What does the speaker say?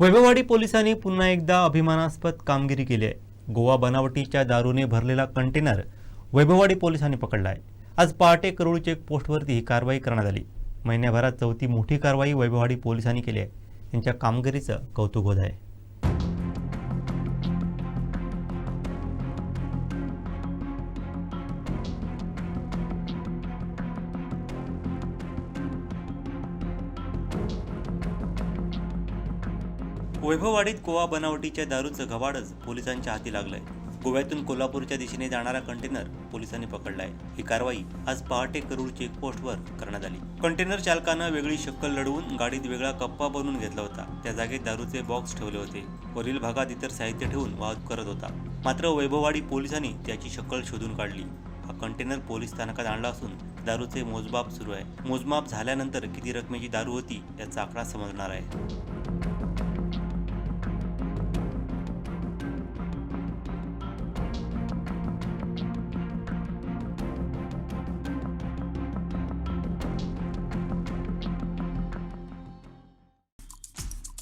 वैभववाडी पोलिसांनी पुन्हा एकदा अभिमानास्पद कामगिरी केली आहे. गोवा बनावटीच्या दारूने भरलेला कंटेनर वैभववाडी पोलिसांनी पकडला आहे आज पहाटे करोड चेक पोस्टवरती ही कारवाई करण्यात आली. महिन्याभरात चौथी मोठी कारवाई वैभववाडी पोलिसांनी केली आहे. त्यांच्या कामगिरीचं कौतुक होत आहे. वैभववाडीत गोवा बनावटीच्या दारूचं घबाडच पोलिसांच्या हाती लागलंय. गोव्यातून कोल्हापूरच्या दिशेने जाणारा कंटेनर पोलिसांनी पकडलाय. ही कारवाई आज पहाटे करूड चेकपोस्टवर करण्यात आली. कंटेनर चालकानं वेगळी शक्कल लढवून गाडीत वेगळा कप्पा बनवून घेतला होता. त्या जागेत दारूचे बॉक्स ठेवले होते. वरील भागात इतर साहित्य ठेवून वाहतूक करत होता. मात्र वैभववाडी पोलिसांनी त्याची शक्कल शोधून काढली. हा कंटेनर पोलीस स्थानकात आणला असून दारूचे मोजमाप सुरू आहे. मोजमाप झाल्यानंतर किती रकमेची दारू होती याचा आकडा समजणार आहे.